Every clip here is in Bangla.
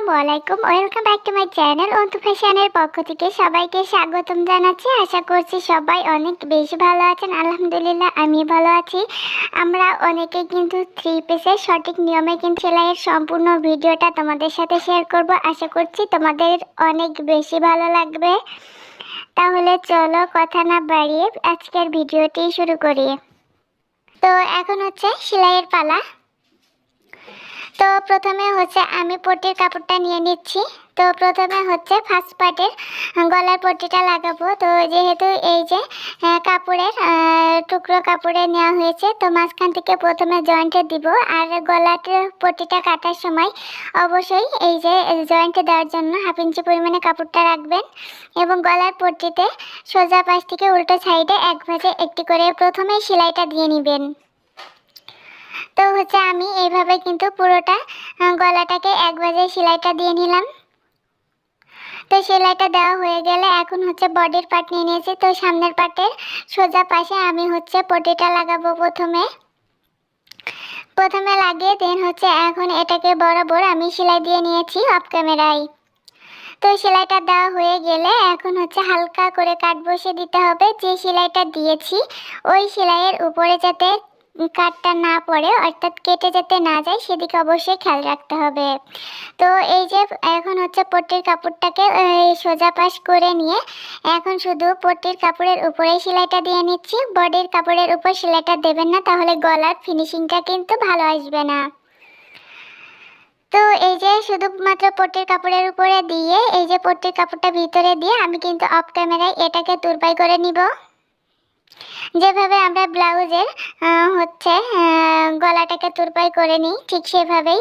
আসসালামু আলাইকুম। Welcome back to my channel Antu ফ্যাশনের পক্ষ থেকে সবাইকে স্বাগতম জানাচ্ছি। আশা করছি সবাই অনেক বেশি ভালো আছেন। আলহামদুলিল্লাহ আমি ভালো আছি। আমরা অনেকে কিন্তু থ্রি পিসের সঠিক নিয়মে কিন্তু সেলাইয়ের সম্পূর্ণ ভিডিওটা তোমাদের সাথে শেয়ার করব। আশা করছি তোমাদের অনেক বেশি ভালো লাগবে। তাহলে চলো কথা না বাড়িয়ে আজকের ভিডিওটি শুরু করি। তো এখন হচ্ছে সেলাইয়ের পালা। তো প্রথমে হচ্ছে আমি পট্টির কাপড়টা নিয়ে নিচ্ছি। তো প্রথমে হচ্ছে ফার্স্ট পার্টের গলার পট্টিটা লাগাবো। তো যেহেতু এই যে কাপড়ের টুকরো কাপড়ে নেওয়া হয়েছে, তো মাঝখান থেকে প্রথমে জয়েন্টে দিব। আর গলাটার পট্টিটা কাটার সময় অবশ্যই এই যে জয়েন্টে দেওয়ার জন্য হাফ ইঞ্চি পরিমাণে কাপড়টা রাখবেন। এবং গলার পট্টিতে সোজা পাশ থেকে উল্টো সাইডে এক ভাঁজে একটি করে প্রথমেই সেলাইটা দিয়ে নেবেন। তো হচ্ছে আমি এইভাবে কিন্তু পুরোটা গলাটাকে এক বাজে সেলাইটা দিয়ে নিলাম। তো সেলাইটা দেওয়া হয়ে গেলে এখন হচ্ছে বডির পার্ট নিয়ে নিয়েছি। তো সামনের পার্টের সোজা পাশে আমি হচ্ছে পটিটা লাগাবো প্রথমে। প্রথমে লাগিয়ে দেন হচ্ছে এখন এটাকে বরাবর আমি সেলাই দিয়ে নিয়েছি অফ ক্যামেরায় তো সেলাইটা দেওয়া হয়ে গেলে এখন হচ্ছে হালকা করে কাট বসে দিতে হবে। যে সেলাইটা দিয়েছি, ওই সেলাইয়ের উপরে যাতে কাটটা না পড়ে, অর্থাৎ কেটে যাতে না যায়, সেদিকে অবশ্যই খেয়াল রাখতে হবে। তো এই যে এখন হচ্ছে পট্টির কাপড়টাকে সোজা পাশ করে নিয়ে, এখন শুধু পট্টির কাপড়ের উপরে সেলাইটা দিয়ে নিচ্ছি। বডির কাপড়ের উপর সেলাইটা দেবেন না, তাহলে গলার ফিনিশিংটা কিন্তু ভালো আসবে না। তো এই যে শুধুমাত্র পট্টির কাপড়ের উপরে দিয়ে, এই যে পট্টির কাপড়টা ভিতরে দিয়ে, আমি কিন্তু অফ ক্যামেরায় এটাকে তুরপাই করে নিব। যেভাবে আমরা ব্লাউজের হচ্ছে গলাটাকে তুরপাই করে নিই ঠিক সেভাবেই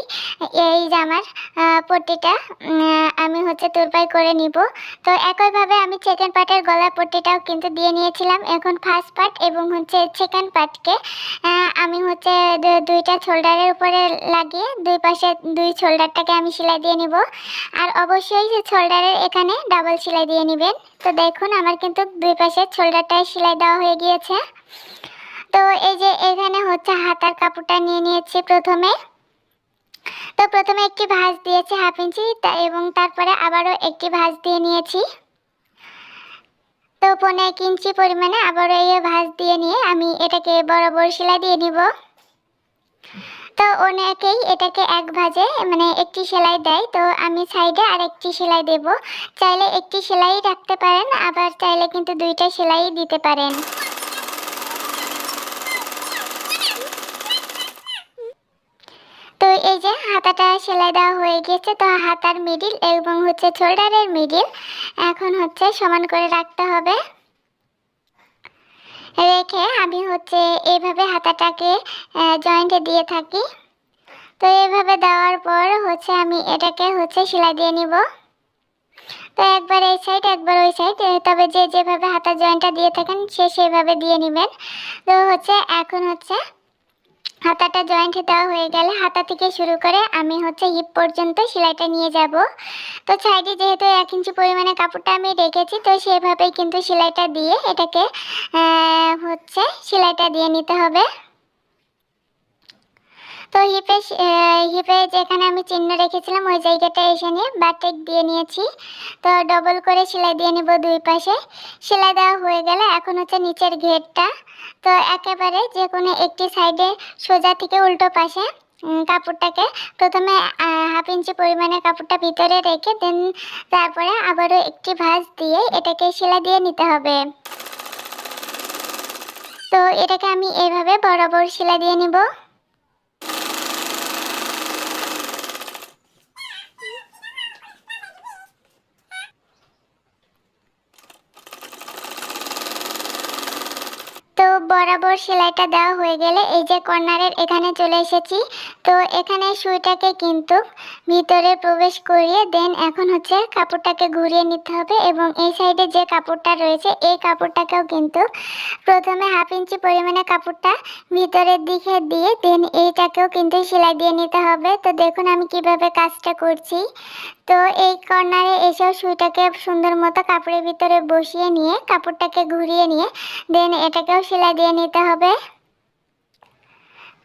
এই জামার পট্টিটা আমি হচ্ছে তুরপাই করে নিব। তো একইভাবে আমি সেকেন্ড পার্টের গলার পট্টিটাও কিন্তু দিয়ে নিয়েছিলাম। এখন ফার্স্ট পার্ট এবং হচ্ছে সেকেন্ড পার্টকে আমি হচ্ছে দুইটা শোল্ডারের উপরে লাগিয়ে দুই পাশে দুই শোল্ডারটাকে আমি সেলাই দিয়ে নিব। আর অবশ্যই শোল্ডারের এখানে ডাবল সেলাই দিয়ে নেবেন। তো দেখুন, আমার কিন্তু দুই পাশের শোল্ডারটায় সেলাই দেওয়া হয়ে গিয়েছে। তো এই যে এখানে হচ্ছে হাতার কাপড়টা নিয়ে নিয়েছি প্রথমে। তো প্রথমে একটি ভাঁজ দিয়েছি হাফ ইঞ্চি এবং তারপরে আবারও একটি ভাঁজ দিয়ে নিয়েছি। তো পনেরো এক ইঞ্চি পরিমাণে আবারও এই ভাঁজ দিয়ে নিয়ে আমি এটাকে বরাবর সেলাই দিয়ে নিব। তো অনেকেই এটাকে এক ভাজে মানে একটি সেলাই দেয়। তো আমি সাইডে আর একটি সেলাই দেব। চাইলে একটি সেলাই রাখতে পারেন, আবার চাইলে কিন্তু দুইটা সেলাই দিতে পারেন তো এই যে হাতাটা সেলাই দেওয়া হয়ে গেছে। তো হাতার মিডিল এবং হচ্ছে শোল্ডারের মিডিল এখন হচ্ছে সমান করে রাখতে হবে। রেখে আমি হচ্ছে এইভাবে হাতাটাকে জয়েন্টে দিয়ে থাকি। তো এইভাবে দেওয়ার পর হচ্ছে আমি এটাকে হচ্ছে সেলাই দিয়ে নিব। তো একবার এই সাইড একবার ওই সাইড তবে যে যেভাবে হাতার জয়েন্টটা দিয়ে থাকেন সে সেভাবে দিয়ে নেবেন। তো হচ্ছে এখন হচ্ছে হাতাটা জয়েন্ট দেওয়া হয়ে গেলে হাতা থেকে শুরু করে আমি হচ্ছে হিপ পর্যন্ত সেলাইটা নিয়ে যাব। তো সাইডে যেহেতু এক ইঞ্চি পরিমাণে কাপড়টা আমি রেখেছি, তো সেভাবেই কিন্তু সেলাইটা দিয়ে এটাকে হচ্ছে সেলাইটা দিয়ে নিতে হবে। তো হিপে হিপে যেখানে আমি চিহ্ন রেখেছিলাম, ওই জায়গাটা এসে নিয়ে বাটেক দিয়ে নিয়েছি। তো ডবল করে সেলাই দিয়ে নিব দুই পাশে। সেলাই দেওয়া হয়ে গেলে এখন হচ্ছে নিচের ঘেরটা। তো একেবারে যে কোনো একটি সাইডে সোজা থেকে উল্টো পাশে কাপড়টাকে প্রথমে হাফ ইঞ্চি পরিমাণে কাপড়টা ভিতরে রেখে, দেন তারপরে আবারও একটি ভাঁজ দিয়ে এটাকে সেলাই দিয়ে নিতে হবে। তো এটাকে আমি এইভাবে বরাবর সেলাই দিয়ে নিব। বরাবর সেলাইটা দেওয়া হয়ে গেলে এই যে কর্নারের এখানে চলে এসেছি। তো এখানে সুইটাকে কিন্তু ভিতরে প্রবেশ করিয়ে দেন এখন হচ্ছে কাপড়টাকে ঘুরিয়ে নিতে হবে এবং এই সাইডে যে কাপড়টা রয়েছে এই কাপড়টাকেও কিন্তু প্রথমে হাফ ইঞ্চি পরিমাণে কাপড়টা ভিতরের দিকে দিয়ে দেন এইটাকেও কিন্তু সেলাই দিয়ে নিতে হবে। তো দেখুন আমি কীভাবে কাজটা করছি। তো এই কর্নারে এসেও সুইটাকে সুন্দর মতো কাপড়ের ভিতরে বসিয়ে নিয়ে কাপড়টাকে ঘুরিয়ে নিয়ে দেন এটাকেও সেলাই দিয়ে নিতে হবে।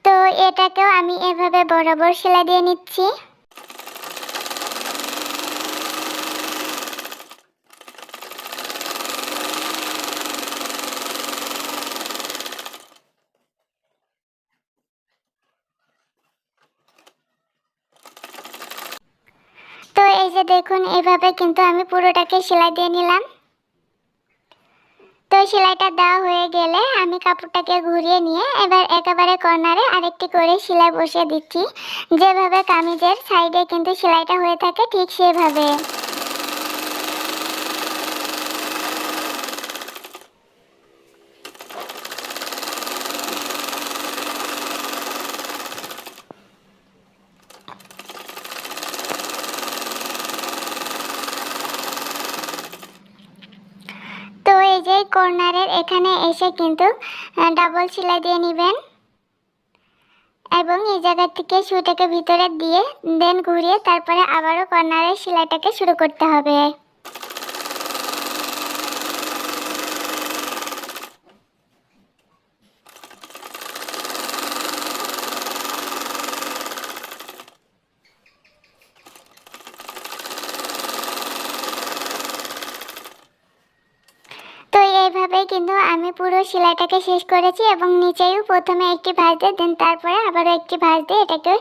তো এটাকেও আমি এভাবে বরাবর সেলাই দিয়ে নিচ্ছি। তো এই যে দেখুন, এভাবে কিন্তু আমি পুরোটাকে সেলাই দিয়ে নিলাম। সেলাইটা দেওয়া হয়ে গেলে আমি কাপড়টাকে ঘুরিয়ে নিয়ে এবার একেবারে কর্নারে আরেকটি করে সেলাই বসিয়ে দিচ্ছি। যেভাবে কামিজের সাইডে কিন্তু সেলাইটা হয়ে থাকে, ঠিক সেভাবে তো এই কর্নারের এখানে এসে কিন্তু ডাবল সেলাই দিয়ে নেবেন। এবং এই জায়গা থেকে সুইটাকে ভিতরে দিয়ে দেন ঘুরিয়ে তারপরে আবারও কর্নারের সেলাইটাকে শুরু করতে হবে তো এইভাবেই কিন্তু আমি পুরো সেলাইটাকে শেষ করেছি এবং নিচেও প্রথমে একটি ভাঁজ দিয়ে, দেন তারপরে আবারও একটি ভাঁজ দিয়ে এটাকে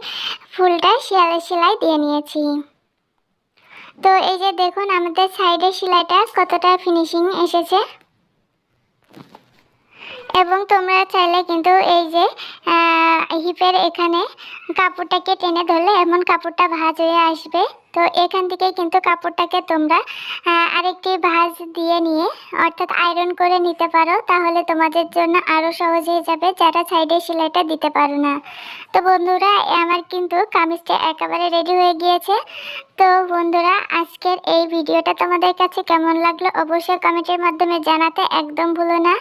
ফুলটা সেলাই সেলাই দিয়ে নিয়েছি। তো এই যে দেখুন, আমাদের সাইডের সেলাইটা কতটা ফিনিশিং এসেছে। এবং তোমরা চাইলে কিন্তু এই যে হিপের এখানে কাপড়টাকে টেনে ধরলে এমন কাপড়টা ভাঁজ হয়ে আসবে। তো এখান থেকে কিন্তু কাপড়টাকে তোমরা আরেকটি ভাঁজ দিয়ে নিয়ে, অর্থাৎ আয়রন করে নিতে পারো। তাহলে তোমাদের জন্য আরও সহজ হয়ে যাবে, যারা সাইডে সেলাইটা দিতে পারো না। তো বন্ধুরা আমার কিন্তু কামিজটা একেবারে রেডি হয়ে গিয়েছে। তো বন্ধুরা, আজকের এই ভিডিওটা তোমাদের কাছে কেমন লাগল অবশ্যই কমেন্টের মাধ্যমে জানাতে একদম ভুলো না।